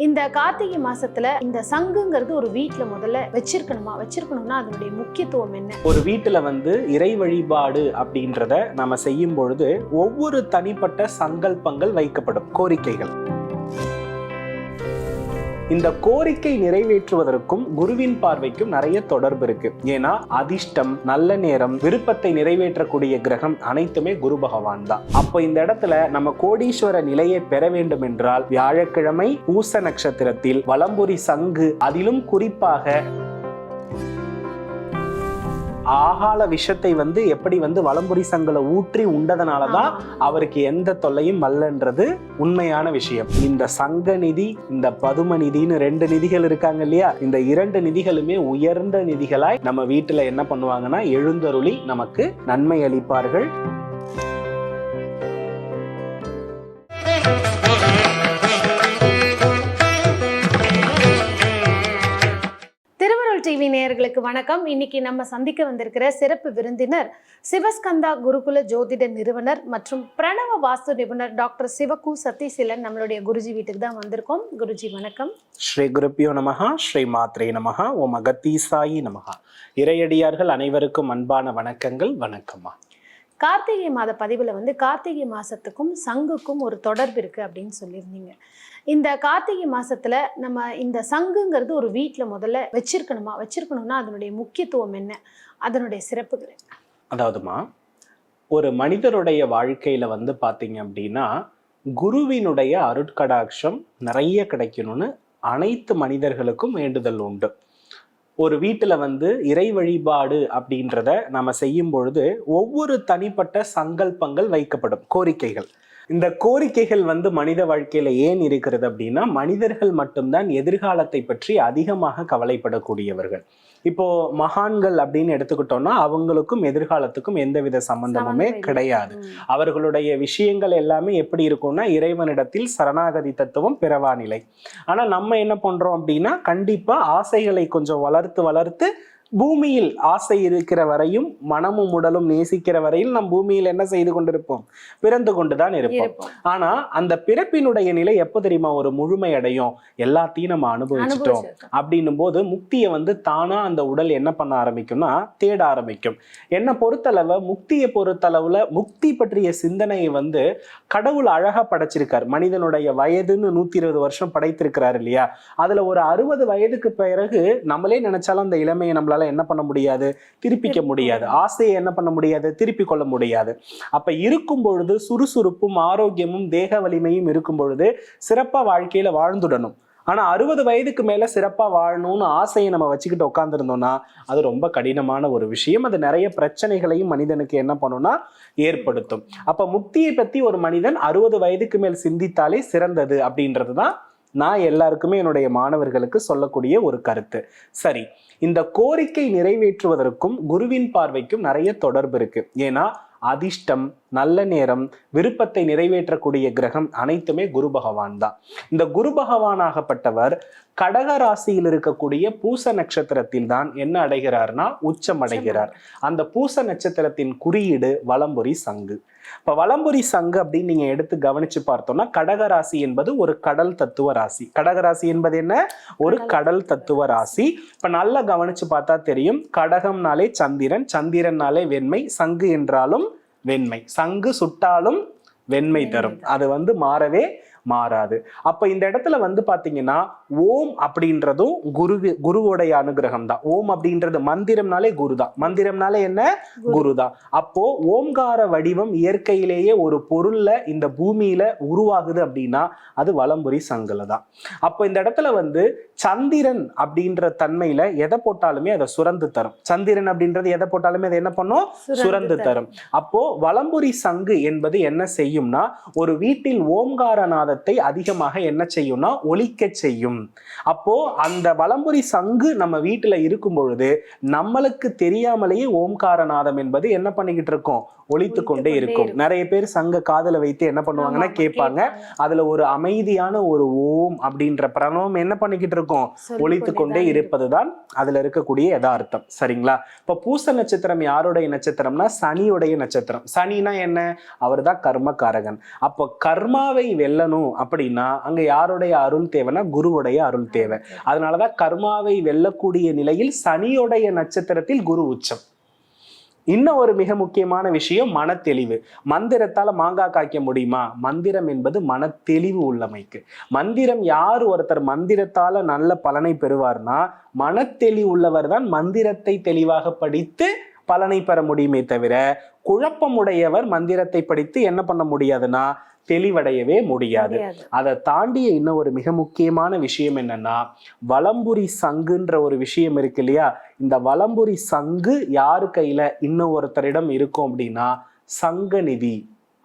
இந்த கார்த்திகை மாசத்துல இந்த சங்குங்கிறது ஒரு வீட்டுல முதல்ல வச்சிருக்கணுமா? வச்சிருக்கணும்னா அதனுடைய முக்கியத்துவம் என்ன? ஒரு வீட்டுல வந்து இறை வழிபாடு அப்படின்றத நாம செய்யும் பொழுது ஒவ்வொரு தனிப்பட்ட சங்கல்பங்கள் வைக்கப்படும் கோரிக்கைகள். இந்த கோரிக்கை நிறைவேற்றுவதற்கும் குருவின் பார்வைக்கும் நிறைய தொடர்பு இருக்கு. ஏன்னா அதிர்ஷ்டம் நல்ல நேரம் விருப்பத்தை நிறைவேற்றக்கூடிய கிரகம் அனைத்துமே குரு பகவான் தான். அப்போ இந்த இடத்துல நம்ம கோடீஸ்வர நிலையை பெற வேண்டும் என்றால் வியாழக்கிழமை பூச நட்சத்திரத்தில் வலம்புரி சங்கு அதிலும் குறிப்பாக ஆகால விஷத்தை வந்து எப்படி வந்து வலம்புரி சங்கல ஊற்றி உண்டதனால தான் அவருக்கு எந்த தொல்லையும் அல்லன்றது உண்மையான விஷயம். இந்த சங்க நிதி இந்த பதும நிதின்னு ரெண்டு நிதிகள் இருக்காங்க இல்லையா? இந்த இரண்டு நிதிகளுமே உயர்ந்த நிதிகளாய் நம்ம வீட்டுல என்ன பண்ணுவாங்கன்னா எழுந்தருளி நமக்கு நன்மை அளிப்பார்கள். டிவி நேயர்களுக்கு வணக்கம். இன்னைக்கு நம்ம சந்திக்க வந்திருக்கிற சிறப்பு விருந்தினர் சிவஸ்கந்தா குருகுல ஜோதிட நிறுவனர் மற்றும் பிரணவ வாஸ்து நிபுணர் டாக்டர் சிவகு சதீசிலன் நம்மளுடைய குருஜி வீட்டுக்கு தான் வந்திருக்கோம். குருஜி வணக்கம். ஸ்ரீ குருப்பியோ நமகா ஸ்ரீ மாத்ரே நமகா ஓம் அகத்தீசாயி நமகா இறையடியார்கள் அனைவருக்கும் அன்பான வணக்கங்கள். வணக்கம்மா. கார்த்திகை மாத பதிவில் வந்து கார்த்திகை மாதத்துக்கும் சங்குக்கும் ஒரு தொடர்பு இருக்குது அப்படின்னு சொல்லியிருந்தீங்க. இந்த கார்த்திகை மாதத்தில் நம்ம இந்த சங்குங்கிறது ஒரு வீட்டில் முதல்ல வச்சிருக்கணுமா? வச்சிருக்கணும்னா அதனுடைய முக்கியத்துவம் என்ன? அதனுடைய சிறப்புகள் அதாவதுமா ஒரு மனிதருடைய வாழ்க்கையில் வந்து பார்த்தீங்க அப்படின்னா குருவினுடைய அருட்கடாட்சம் நிறைய கிடைக்கணும்னு அனைத்து மனிதர்களுக்கும் வேண்டுதல் உண்டு. ஒரு வீட்டில் வந்து இறை வழிபாடு அப்படின்றத நம்ம செய்யும் பொழுது ஒவ்வொரு தனிப்பட்ட சங்கல்பங்கள் வைக்கப்படும் கோரிக்கைகள். இந்த கோரிக்கைகள் வந்து மனித வாழ்க்கையில ஏன் இருக்கிறது அப்படின்னா மனிதர்கள் மட்டும்தான் எதிர்காலத்தை பற்றி அதிகமாக கவலைப்படக்கூடியவர்கள் இப்போ மகான்கள் அப்படின்னு எடுத்துக்கிட்டோம்னா அவங்களுக்கும் எதிர்காலத்துக்கும் எந்தவித சம்பந்தமுமே. கிடையாது. அவர்களுடைய விஷயங்கள் எல்லாமே எப்படி இருக்கும்னா இறைவனிடத்தில் சரணாகதி தத்துவம் பிறவா நிலை ஆனா நம்ம என்ன பண்றோம் அப்படின்னா கண்டிப்பா ஆசைகளை கொஞ்சம் வளர்த்து வளர்த்து பூமியில் ஆசை இருக்கிற வரையும் மனமும் உடலும் நேசிக்கிற வரையில் நம் பூமியில் என்ன செய்து கொண்டிருப்போம்? பிறந்து கொண்டுதான் இருப்போம். இருப்போம். ஆனா அந்த பிறப்பினுடைய நிலை எப்போ தெரியுமா? ஒரு முழுமை அடையும். எல்லாத்தையும் நம்ம அனுபவிச்சிட்டோம். அப்படின்னும் போது முக்தியை வந்து தானா அந்த உடல் என்ன பண்ண ஆரம்பிக்கும்னா தேட ஆரம்பிக்கும். என்னை பொறுத்தளவு முக்தியை பொறுத்தளவுல முக்தி பற்றிய சிந்தனையை வந்து கடவுள் அழகா படைச்சிருக்கார். மனிதனுடைய வயதுன்னு நூத்தி இருபது வருஷம் படைத்திருக்கிறார் இல்லையா? அதுல ஒரு அறுபது வயதுக்கு பிறகு நம்மளே நினைச்சாலும் அந்த இளமையை நம்மளால என்ன பண்ண முடியாது? திருப்பிக்க திருப்பி முடியாது. ஆசையை என்ன பண்ண முடியாது? திருப்பி கொள்ள முடியாது. அப்ப இருக்கும் பொழுது சுறுசுறுப்பும் ஆரோக்கியமும் தேக வலிமையும் இருக்கும் பொழுது சிறப்பா வாழ்க்கையில வாழ்ந்துடணும். ஆனா அறுபது வயதுக்கு மேல சிறப்பா வாழணும்னு ஆசையை நம்ம வச்சுக்கிட்டு உட்காந்துருந்தோம்னா அது ரொம்ப கடினமான ஒரு விஷயம். அது நிறைய பிரச்சனைகளையும் மனிதனுக்கு என்ன பண்ணும்னா ஏற்படுத்தும். அப்ப முக்தியை பத்தி ஒரு மனிதன் அறுபது வயதுக்கு மேல் சிந்தித்தாலே சிறந்தது அப்படின்றது தான் நான் எல்லாருக்குமே என்னுடைய மாணவர்களுக்கு சொல்லக்கூடிய ஒரு கருத்து. சரி இந்த கோரிக்கை நிறைவேற்றுவதற்கும் குருவின் பார்வைக்கும் நிறைய தொடர்பு இருக்கு. ஏன்னா அதிர்ஷ்டம் நல்ல நேரம் விருப்பத்தை நிறைவேற்றக்கூடிய கிரகம் அனைத்துமே குரு பகவான் தான். இந்த குரு பகவானாகப்பட்டவர் கடக ராசியில் இருக்கக்கூடிய பூச நட்சத்திரத்தில் தான் என்ன அடைகிறார்னா உச்சம் அடைகிறார் அந்த பூச நட்சத்திரத்தின் குறியீடு வலம்புரி சங்கு. இப்ப வலம்புரி சங்கு அப்படின்னு நீங்க எடுத்து கவனிச்சு பார்த்தோம்னா கடக ராசி என்பது ஒரு கடல் தத்துவ ராசி. கடக ராசி என்பது என்ன? ஒரு கடல் தத்துவ ராசி. இப்ப நல்லா கவனிச்சு பார்த்தா தெரியும் கடகம்னாலே சந்திரன் சந்திரன்னாலே வெண்மை சங்கு என்றாலும் வெண்மை. சங்கு சுட்டாலும் வெண்மை தரும். அது வந்து மாறவே மாறாது. அப்ப இந்த இடத்துல வந்து பாத்தீங்கன்னா ஓம் அப்படின்றதும் குரு குருவோடைய அனுகிரகம் தான். ஓம் அப்படின்றது மந்திரம்னாலே குரு தான். மந்திரம்னாலே என்ன? குரு. தான். அப்போ ஓம்கார வடிவம் இயற்கையிலேயே ஒரு பொருள்ல இந்த பூமியில உருவாகுது அப்படின்னா அது வலம்புரி சங்குல தான். அப்போ இந்த இடத்துல வந்து சந்திரன் அப்படின்ற தன்மையில எதை போட்டாலுமே அதை சுரந்து தரும். சந்திரன் அப்படின்றது எதை போட்டாலுமே அதை என்ன பண்ணும்? சுரந்து தரும். அப்போ வலம்புரி சங்கு என்பது என்ன செய்யும்னா ஒரு வீட்டில் ஓம்காரநாதத்தை அதிகமாக என்ன செய்யும்னா ஒலிக்க செய்யும். அப்போ அந்த வலம்புரி சங்கு நம்ம வீட்டுல இருக்கும் பொழுது நம்மளுக்கு தெரியாமலேயே ஓம்காரநாதம் என்பது என்ன பண்ணிக்கிட்டு இருக்கும்? ஒலித்து கொண்டே இருக்கும். நிறைய பேர் சங்க காதுல வைத்து என்ன பண்ணுவாங்கன்னா கேட்பாங்க. அதுல ஒரு அமைதியான ஒரு ஓம் அப்படின்ற பிரணவம் என்ன பண்ணிக்கிட்டு இருக்கும்? ஒலித்து கொண்டே இருப்பதுதான் அதுல இருக்கக்கூடிய யதார்த்தம். சரிங்களா? இப்ப பூச நட்சத்திரம் யாருடைய நட்சத்திரம்னா சனியுடைய நட்சத்திரம். சனினா என்ன? அவர்தான் கர்மகாரகன் அப்போ கர்மாவை வெல்லணும் வெல்லணும் அப்படின்னா அங்க யாருடைய அருள் தேவைன்னா குருவுடைய அருள் தேவை. அதனாலதான் கர்மாவை வெல்லக்கூடிய நிலையில் சனியுடைய நட்சத்திரத்தில் குரு உச்சம். இன்னும் ஒரு மிக முக்கியமான விஷயம் மனத்தெளிவு. மந்திரத்தால மாங்காய் காய்க்க முடியுமா? மந்திரம் என்பது மனத்தெளிவு உள்ளமைக்கு. மந்திரம் யார் ஒருத்தர் மந்திரத்தால நல்ல பலனை பெறுவார்னா மனத்தெளிவு உள்ளவர் தான் மந்திரத்தை தெளிவாக படித்து பலனை பெற முடியுமே தவிர குழப்பமுடையவர் மந்திரத்தை படித்து என்ன பண்ண முடியாதுன்னா தெளிவடையவே முடியாது. அதை தாண்டிய இன்னும் ஒரு மிக முக்கியமான விஷயம் என்னன்னா வலம்புரி சங்குன்ற ஒரு விஷயம் இருக்கு இல்லையா? இந்த வலம்புரி சங்கு யாரு கையில இன்னும் ஒருத்தரிடம் இருக்கும் அப்படின்னா சங்கநிதி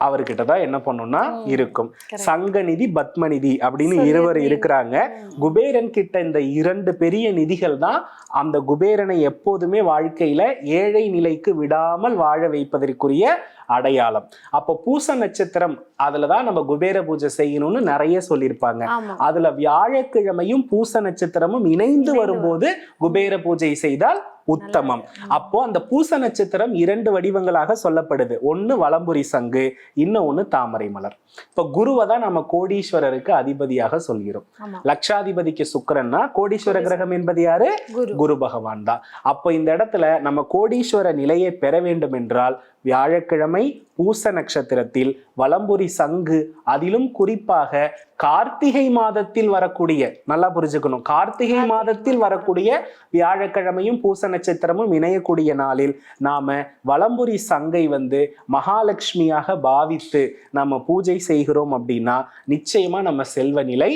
அவர்கிட்ட தான் என்ன பண்ணும்னா. இருக்கும். சங்கநிதி பத்மநிதி அப்படின்னு இருவர். இருக்கிறாங்க. குபேரன் கிட்ட இந்த இரண்டு பெரிய நிதிகள் தான் அந்த குபேரனை எப்போதுமே வாழ்க்கையில ஏழை நிலைக்கு விடாமல் வாழ வைப்பதற்குரிய அடையாளம் அப்போ பூச நட்சத்திரம் அதுலதான் நம்ம குபேர பூஜை செய்யணும்னு நிறைய சொல்லியிருப்பாங்க அதுல வியாழக்கிழமையும் பூச நட்சத்திரமும் இணைந்து வரும்போது குபேர பூஜை செய்தால் உத்தமம். அப்போ அந்த பூச நட்சத்திரம் இரண்டு வடிவங்களாக சொல்லப்படுது. ஒன்னு வலம்புரி சங்கு இன்னொன்னு தாமரை மலர். இப்ப குருவை தான் நம்ம கோடீஸ்வரருக்கு அதிபதியாக சொல்கிறோம். லட்சாதிபதிக்கு சுக்கிரன்னா கோடீஸ்வர கிரகம் என்பது யாரு? குரு. குரு பகவான் தான். அப்போ இந்த இடத்துல நம்ம கோடீஸ்வர நிலையை பெற வேண்டும் என்றால் வியாழக்கிழமை பூச நட்சத்திரத்தில் வலம்புரி சங்கு அதிலும் குறிப்பாக கார்த்திகை மாதத்தில் வரக்கூடிய நல்லா புரிஞ்சுக்கணும். கார்த்திகை மாதத்தில் வரக்கூடிய வியாழக்கிழமையும் பூச நட்சத்திரமும் இணையக்கூடிய நாளில் நாம வலம்புரி சங்கை வந்து மகாலட்சுமியாக பாவித்து நம்ம பூஜை செய்கிறோம் அப்படின்னா நிச்சயமா நம்ம செல்வ நிலை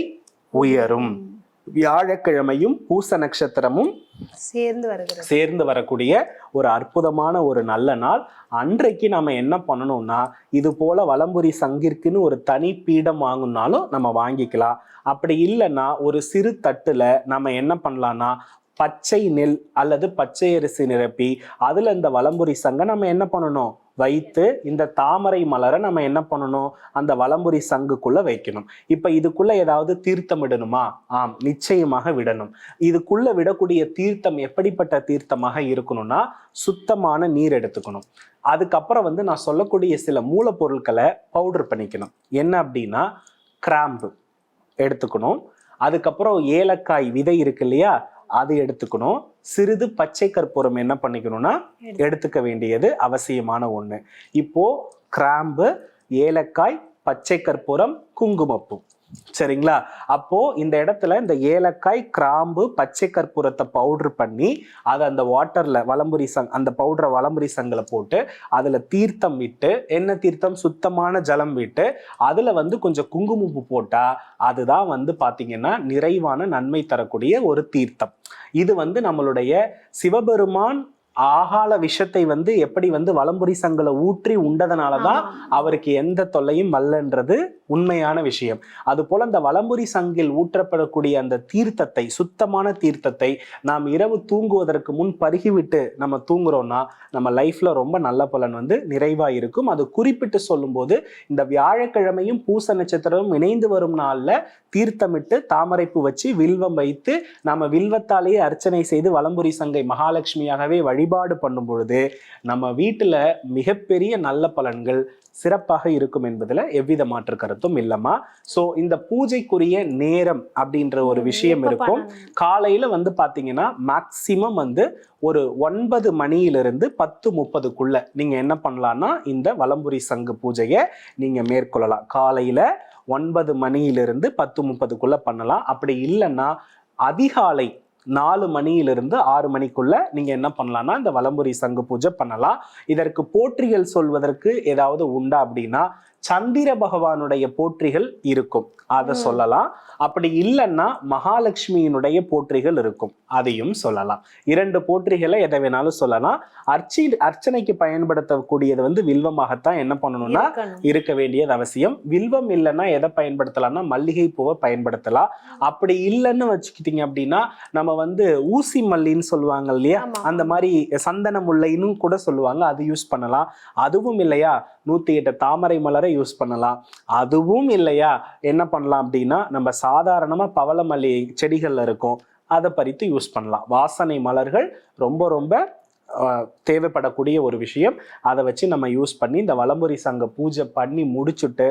உயரும். வியாழக்கிழமையும் பூச நட்சத்திரமும் சேர்ந்து வருகிறது. சேர்ந்து வரக்கூடிய ஒரு அற்புதமான ஒரு நல்ல நாள். அன்றைக்கு நம்ம என்ன பண்ணணும்னா இது போல வலம்புரி சங்கிற்குன்னு ஒரு தனி பீடம் வாங்கணும்னாலும் நம்ம வாங்கிக்கலாம். அப்படி இல்லைன்னா ஒரு சிறு தட்டுல நம்ம என்ன பண்ணலாம்னா பச்சை நெல் அல்லது பச்சை அரிசி நிரப்பி அதுல இந்த வலம்புரி சங்கை நம்ம என்ன பண்ணணும்? வைத்து இந்த தாமரை மலரை நம்ம என்ன பண்ணணும்? அந்த வலம்புரி சங்குக்குள்ள வைக்கணும். இப்ப இதுக்குள்ள ஏதாவது தீர்த்தம் விடணுமா? ஆம் நிச்சயமாக விடணும். இதுக்குள்ள விடக்கூடிய தீர்த்தம் எப்படிப்பட்ட தீர்த்தமாக இருக்கணும்னா சுத்தமான நீர் எடுத்துக்கணும். அதுக்கப்புறம் வந்து நான் சொல்லக்கூடிய சில மூலப்பொருட்களை பவுடர் பண்ணிக்கணும். என்ன அப்படின்னா கிராம்பு எடுத்துக்கணும். அதுக்கப்புறம் ஏலக்காய் விதை இருக்கு இல்லையா? அது எடுத்துக்கணும். சிறிது பச்சை கற்பூரம் என்ன பண்ணிக்கணும்னா எடுத்து- எடுத்துக்க வேண்டியது அவசியமான ஒண்ணு. இப்போ கிராம்பு ஏலக்காய் பச்சை கற்பூரம் குங்குமப்பூ. சரிங்களா? அப்போ இந்த இடத்துல இந்த ஏலக்காய் கிராம்பு பச்சை கற்பூரத்தை பவுடர் பண்ணி அதை அந்த வாட்டர்ல வலம்புரி சங் அந்த பவுடரை வலம்புரி சங்கில போட்டு அதுல தீர்த்தம் விட்டு என்ன தீர்த்தம் சுத்தமான ஜலம் விட்டு அதுல வந்து கொஞ்சம் குங்குமப்பு போட்டா அதுதான் வந்து பாத்தீங்கன்னா நிறைவான நன்மை தரக்கூடிய ஒரு தீர்த்தம். இது வந்து நம்மளுடைய சிவபெருமான் ஆகால விஷத்தை வந்து எப்படி வந்து வலம்புரி சங்கல ஊற்றி உண்டதனாலதான் ஆமா. அவருக்கு எந்த தொல்லையும் வல்லன்றது உண்மையான விஷயம் அது போல அந்த வலம்புரி சங்கில் ஊற்றப்படக்கூடிய அந்த தீர்த்தத்தை சுத்தமான தீர்த்தத்தை நாம் இரவு தூங்குவதற்கு முன் பருகிவிட்டு நம்ம தூங்குறோம்னா நம்ம லைஃப்ல ரொம்ப நல்ல பலன் வந்து நிறைவா இருக்கும் அது குறிப்பிட்டு சொல்லும்போது இந்த வியாழக்கிழமையும் பூச நட்சத்திரமும் இணைந்து வரும் நாள்ல தீர்த்தமிட்டு தாமரைப்பூ வச்சு வில்வம் வைத்து நாம வில்வத்தாலேயே அர்ச்சனை செய்து வலம்புரி சங்கை மகாலட்சுமியாகவே வழிபாடு பண்ணும் பொழுது நம்ம வீட்டுல மிகப்பெரிய நல்ல பலன்கள் சிறப்பாக இருக்கும் என்பதுல எவ்வித மாற்று கருத்தும் இல்லம்மா. சோ இந்த பூஜைக்குரிய நேரம் அப்படின்ற ஒரு விஷயம் இருக்கும்? காலையில வந்து பாத்தீங்கன்னா மேக்சிமம் வந்து ஒரு ஒன்பது மணியிலிருந்து பத்து முப்பதுக்குள்ள நீங்க என்ன பண்ணலாம்னா இந்த வலம்புரி சங்கு பூஜையை நீங்க மேற்கொள்ளலாம். காலையில ஒன்பது மணியிலிருந்து பத்து முப்பதுக்குள்ள பண்ணலாம். அப்படி இல்லைன்னா அதிகாலை நாலு மணியிலிருந்து ஆறு மணிக்குள்ள நீங்க என்ன பண்ணலாம்னா இந்த வலம்புரி சங்கு பூஜை பண்ணலாம். இதற்கு போற்றிகள் சொல்வதற்கு ஏதாவது உண்டா அப்படின்னா சந்திர பகவானுடைய போற்றிகள் இருக்கும். அதை. சொல்லலாம். அப்படி இல்லைன்னா மகாலட்சுமியினுடைய போற்றிகள் இருக்கும். அதையும் சொல்லலாம். இரண்டு போற்றிகளை எதை வேணாலும் சொல்லலாம். அர்ச்சி அர்ச்சனைக்கு பயன்படுத்தக்கூடியது வந்து வில்வமாகத்தான் என்ன பண்ணணும்னா. இருக்க வேண்டியது அவசியம். வில்வம் இல்லைன்னா எதை பயன்படுத்தலாம்னா மல்லிகை பூவை பயன்படுத்தலாம். அப்படி இல்லைன்னு வச்சுக்கிட்டீங்க அப்படின்னா நம்ம வந்து ஊசி மல்லின்னு சொல்லுவாங்க இல்லையா. அந்த மாதிரி சந்தன முல்லைன்னு கூட சொல்லுவாங்க. அது யூஸ் பண்ணலாம். அதுவும் இல்லையா? நூற்றி எட்டு தாமரை மலரை யூஸ் பண்ணலாம். அதுவும் இல்லையா? என்ன பண்ணலாம் அப்படின்னா நம்ம சாதாரணமாக பவளமல்லி செடிகளில் இருக்கும். அதை பறித்து யூஸ் பண்ணலாம். வாசனை மலர்கள் ரொம்ப ரொம்ப தேவைப்படக்கூடிய ஒரு விஷயம். அதை வச்சு நம்ம யூஸ் பண்ணி இந்த வலம்புரி சங்க பூஜை பண்ணி முடிச்சுட்டு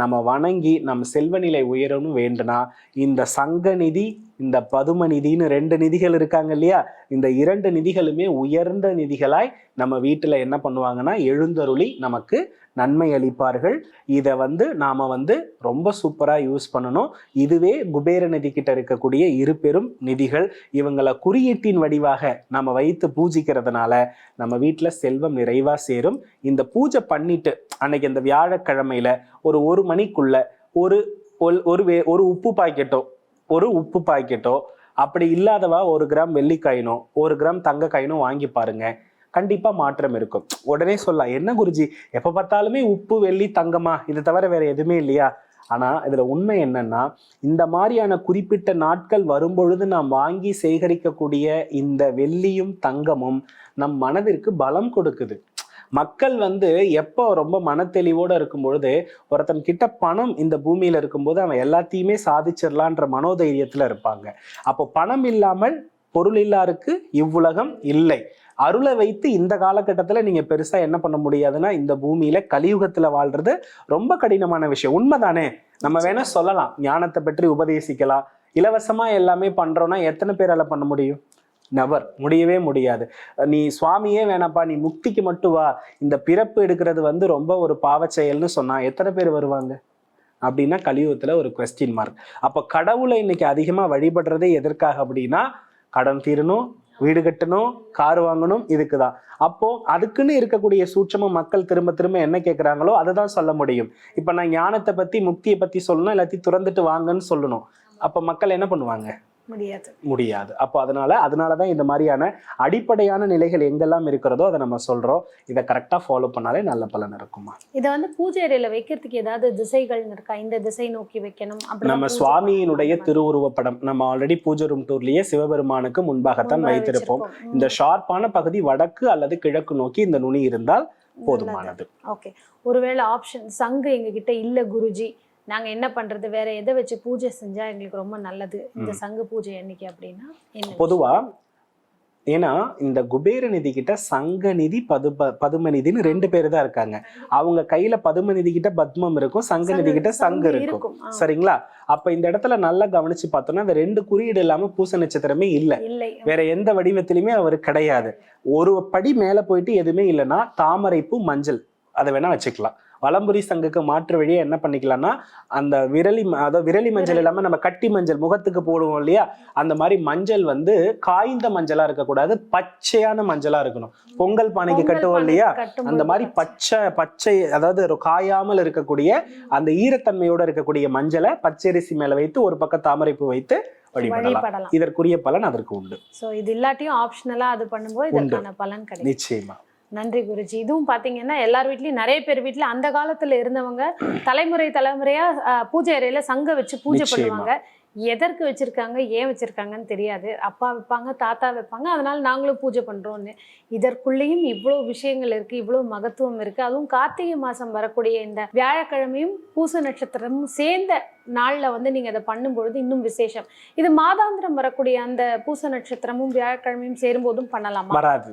நம்ம வணங்கி நம்ம செல்வநிலை உயரணும் வேண்டுனா இந்த சங்க நிதி இந்த பதும நிதின்னு ரெண்டு நிதிகள் இருக்காங்க இல்லையா? இந்த இரண்டு நிதிகளுமே உயர்ந்த நிதிகளாய் நம்ம வீட்டில் என்ன பண்ணுவாங்கன்னா எழுந்தருளி நமக்கு நன்மை அளிப்பார்கள். இதை வந்து நாம் வந்து ரொம்ப சூப்பராக யூஸ் பண்ணணும். இதுவே குபேர நிதி கிட்ட இருக்கக்கூடிய இரு பெரும் நிதிகள். இவங்களை குறியீட்டின் வடிவாக நம்ம வைத்து பூஜிக்கிறதுனால நம்ம வீட்டில் செல்வம் நிறைவாக சேரும். இந்த பூஜை பண்ணிட்டு அன்னைக்கு இந்த வியாழக்கிழமையில ஒரு ஒரு மணிக்குள்ள ஒரு ஒல்- ஒரு வே- ஒரு உப்பு பாக்கெட்டோ ஒரு உப்பு பாக்கெட்டோ அப்படி இல்லாதவா ஒரு கிராம் வெள்ளிக்காயினோ ஒரு கிராம் தங்க காயினோ வாங்கி பாருங்க. கண்டிப்பா மாற்றம் இருக்கும். உடனே சொல்லலாம் என்ன குருஜி எப்ப பார்த்தாலுமே உப்பு வெள்ளி தங்கமா இது தவிர வேற எதுவுமே இல்லையா? ஆனா இதுல உண்மை என்னன்னா இந்த மாதிரியான குறிப்பிட்ட நாட்கள் வரும்பொழுது நாம் வாங்கி சேகரிக்கக்கூடிய இந்த வெள்ளியும் தங்கமும் நம் மனதிற்கு பலம் கொடுக்குது. மக்கள் வந்து எப்போ ரொம்ப மனத்தெளிவோடு இருக்கும் பொழுது ஒருத்தன் கிட்ட பணம் இந்த பூமியில் இருக்கும்போது அவன் எல்லாத்தையுமே சாதிச்சிடலான்ற மனோதைரியத்தில் இருப்பாங்க. அப்போ பணம் இல்லாமல் பொருள் இல்லாருக்கு இவ்வுலகம் இல்லை. அருளை வைத்து இந்த காலகட்டத்தில் நீங்கள் பெருசாக என்ன பண்ண முடியாதுன்னா இந்த பூமியில் கலியுகத்தில் வாழ்றது ரொம்ப கடினமான விஷயம். உண்மைதானே? நம்ம வேணா சொல்லலாம். ஞானத்தை பற்றி உபதேசிக்கலாம். இலவசமாக எல்லாமே பண்ணுறோன்னா எத்தனை பேரால் பண்ண முடியும்? நபர் முடியவே முடியாது. நீ சுவாமியே வேணாப்பா நீ முக்திக்கு மட்டும் வா. இந்த பிறப்பு எடுக்கிறது வந்து ரொம்ப ஒரு பாவ செயல்னு சொன்னா எத்தனை பேர் வருவாங்க? அப்படின்னா கலியுகத்துல ஒரு கொஸ்டின் மார்க் அப்போ கடவுளை இன்னைக்கு அதிகமா வழிபடுறதே எதற்காக அப்படின்னா கடன் தீரணும் வீடு கட்டணும் கார் வாங்கணும் இதுக்கு தான். அப்போ அதுக்குன்னு இருக்கக்கூடிய சூட்சமும் மக்கள் திரும்ப திரும்ப என்ன கேட்குறாங்களோ அதை தான் சொல்ல முடியும். இப்போ நான் ஞானத்தை பத்தி முக்தியை பத்தி சொல்லணும் எல்லாத்தையும் துறந்துட்டு வாங்கன்னு சொல்லணும். அப்போ மக்கள் என்ன பண்ணுவாங்க? முடியாது. முடியாது. அப்போ அதனால அதனால தான் இந்த மாதிரியான அடிப்படையான நிலைகள் எங்கெல்லாம் இருக்கிறதோ அதை நம்ம சொல்றோம். இதை கரெக்டாக ஃபாலோ பண்ணாலே நல்ல பலன் இருக்குமா? இதை வந்து பூஜை அறையில வைக்கிறதுக்கு ஏதாவது திசைகள் இருக்கா? இந்த திசை நோக்கி வைக்கணும். நம்ம சுவாமியினுடைய பண்ணணும். திருவுருவப்படம். நம்ம ஆல்ரெடி பூஜை ரூம் டூர்லயே சிவபெருமானுக்கு முன்பாகத்தான் முன்பாக வைத்திருப்போம். இந்த. ஷார்ப்பான பகுதி வடக்கு அல்லது கிழக்கு நோக்கி இந்த நுனி இருந்தால் போதுமானது. ஓகே ஒருவேளை ஆப்ஷன் சங்கு எங்ககிட்ட இல்ல குருஜி. நாங்க என்ன பண்றது? வேற எதை வச்சு பூஜை செஞ்சா எங்களுக்கு ரொம்ப நல்லது? இந்த. சங்கு பூஜை அன்னைக்கு அப்படின்னா என்ன பொதுவா ஏன்னா இந்த குபேர நிதி கிட்ட சங்க நிதி பதுப பதும நிதின்னு ரெண்டு பேர் தான் இருக்காங்க. அவங்க கையில பதும நிதி கிட்ட பத்மம் இருக்கும் சங்க நிதி கிட்ட சங்கு இருக்கும். சரிங்களா? அப்ப இந்த இடத்துல நல்லா கவனிச்சு பார்த்தோம்னா அந்த ரெண்டு குறியீடு இல்லாம பூச நட்சத்திரமே இல்ல. இல்லை. வேற எந்த வடிவத்திலுமே அவர் கிடையாது. ஒரு படி மேல போயிட்டு எதுவுமே இல்லைன்னா தாமரைப்பூ மஞ்சள். அதை வேணா வச்சுக்கலாம். வலம்புரி சங்குக்கு மாற்று வழியா என்ன பண்ணிக்கலாம்னா அந்த விரலி அதாவது விரலி மஞ்சள் இல்லாம நம்ம கட்டி மஞ்சள் முகத்துக்கு போடுவோம் இல்லையா? அந்த மாதிரி மஞ்சள் வந்து காய்ந்த மஞ்சளா இருக்கக்கூடாது பச்சையான மஞ்சளா இருக்கணும். பொங்கல் பானைக்கு கட்டுவோம் இல்லையா? அந்த மாதிரி பச்சை. பச்சை அதாவது காயாமல் இருக்கக்கூடிய அந்த ஈரத்தன்மையோட இருக்கக்கூடிய மஞ்சளை பச்சரிசி மேல வைத்து ஒரு பக்கம் தாமரைப்பூ வைத்து வழிபடலாம். வழிபடலாம். இதற்குரிய பலன் அதற்கு உண்டு. சோ இது இல்லாட்டியும் ஆப்ஷனலா அது பண்ணும்போது இதற்கான பலன் கிடைக்கும். நிச்சயமா. நன்றி குருஜி. இதுவும் பாத்தீங்கன்னா எல்லார் வீட்லயும் நிறைய பேர் வீட்ல அந்த காலத்துல இருந்தவங்க தலைமுறை தலைமுறையா அஹ், பூஜை அறையில சங்க வச்சு பூஜை. பண்ணுவாங்க. எதற்கு வச்சிருக்காங்க ஏன் வச்சிருக்காங்கன்னு தெரியாது. அப்பா வைப்பாங்க தாத்தா வைப்பாங்க அதனால நாங்களும் பூஜை பண்றோம்னு. இதற்குள்ளேயும் இவ்வளோ விஷயங்கள் இருக்கு இவ்வளோ மகத்துவம் இருக்கு. அதுவும் கார்த்திகை மாசம் வரக்கூடிய இந்த வியாழக்கிழமையும் பூச நட்சத்திரமும் சேர்ந்த நாள்ல வந்து நீங்க அதை பண்ணும்பொழுது இன்னும் விசேஷம். இது மாதாந்திரம் வரக்கூடிய அந்த பூச நட்சத்திரமும் வியாழக்கிழமையும் சேரும்போதும் பண்ணலாமா? வராது.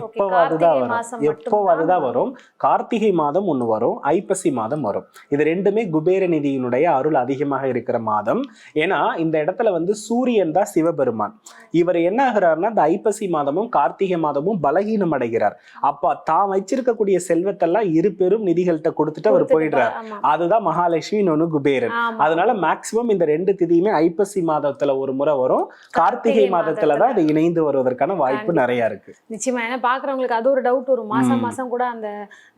எப்போவாது கார்த்திகை தான் வரும்? மாசம் எப்போவாது தான் மட்டும்தான் வரும். கார்த்திகை மாதம் ஒன்று வரும் ஐப்பசி மாதம் வரும். இது ரெண்டுமே குபேர நிதியினுடைய அருள் அதிகமாக இருக்கிற மாதம். ஏன்னா இந்த இடத்துல வந்து சூரியன் தான் சிவபெருமான். இவர் என்ன ஆகிறாருன்னா இந்த ஐப்பசி மாதமும் கார்த்திகை மாதமும் பலகீனம் அடைகிறார். அப்ப தான் வச்சிருக்கக்கூடிய செல்வத்தெல்லாம் இரு பெரும் நிதிகள்கிட்ட கொடுத்துட்டு அவர் போயிடுறார். அதுதான் மகாலட்சுமி இன்னொன்னு குபேரன். அதனால மேக்சிமம் இந்த ரெண்டு திதியுமே ஐப்பசி மாதத்துல ஒரு முறை வரும். கார்த்திகை மாதத்துல தான் இது இணைந்து வருவதற்கான வாய்ப்பு. நிறைய இருக்கு. நிச்சயமா ஏன்னா பாக்குறவங்களுக்கு அது ஒரு டவுட் வரும். மாசம். மாசம் கூட அந்த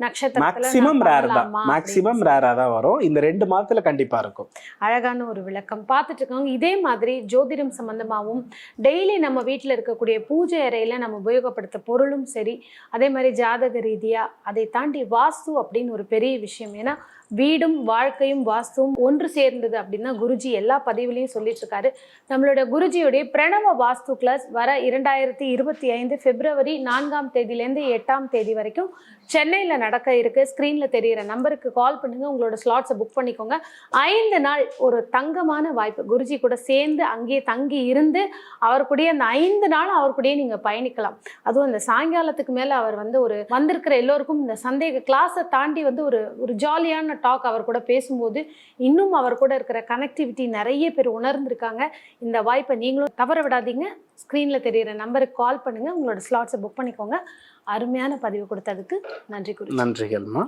நட்சத்திரத்துல மேக்சிமம் ரேர் தான். மேக்சிமம் ரேரா தான் வரும். இந்த ரெண்டு மாதத்துல கண்டிப்பா இருக்கும். அழகான ஒரு விளக்கம். பார்த்துட்டு இருக்கவங்க இதே மாதிரி ஜோதிடம் சம்பந்தமாகவும் டெய்லி நம்ம வீட்டில் இருக்கக்கூடிய பூஜை அறையில நம்ம உபயோகப்படுத்த பொருளும் சரி அதே மாதிரி ஜாதக ரீதியா அதை தாண்டி வாஸ்து அப்படின்னு ஒரு பெரிய விஷயம். ஏன்னா வீடும் வாழ்க்கையும் வாஸ்துவும் ஒன்று சேர்ந்தது அப்படின்னா குருஜி எல்லா பதிவுலையும் சொல்லிட்டு இருக்காரு நம்மளோட குருஜியுடைய பிரணவ வாஸ்து கிளாஸ் வர இரண்டாயிரத்தி இருபத்தி ஐந்து பிப்ரவரி நான்காம் தேதியிலேருந்து எட்டாம் தேதி வரைக்கும் சென்னையில் நடக்க இருக்கு. ஸ்க்ரீனில் தெரிகிற நம்பருக்கு கால் பண்ணுங்க. உங்களோட ஸ்லாட்ஸை புக் பண்ணிக்கோங்க. ஐந்து நாள் ஒரு தங்கமான வாய்ப்பு. குருஜி கூட சேர்ந்து அங்கேயே தங்கி இருந்து அவர் அந்த ஐந்து நாள் அவர் கூடயே நீங்கள் பயணிக்கலாம். அதுவும் அந்த சாயங்காலத்துக்கு மேலே அவர் வந்து ஒரு வந்திருக்கிற எல்லோருக்கும் இந்த சந்தேக கிளாஸை தாண்டி வந்து ஒரு ஒரு ஜாலியான டாக் அவர் கூட பேசும்போது இன்னும் அவர் கூட இருக்கிற கனெக்டிவிட்டி நிறைய பேர் உணர்ந்திருக்காங்க. இந்த வாய்ப்பை நீங்களும் தவற விடாதீங்க. ஸ்க்ரீனில் தெரிகிற நம்பருக்கு கால் பண்ணுங்கள் உங்களோட ஸ்லாட்ஸை புக் பண்ணிக்கோங்க. அருமையான பதிவு கொடுத்ததுக்கு நன்றி குறி நன்றிகள்மா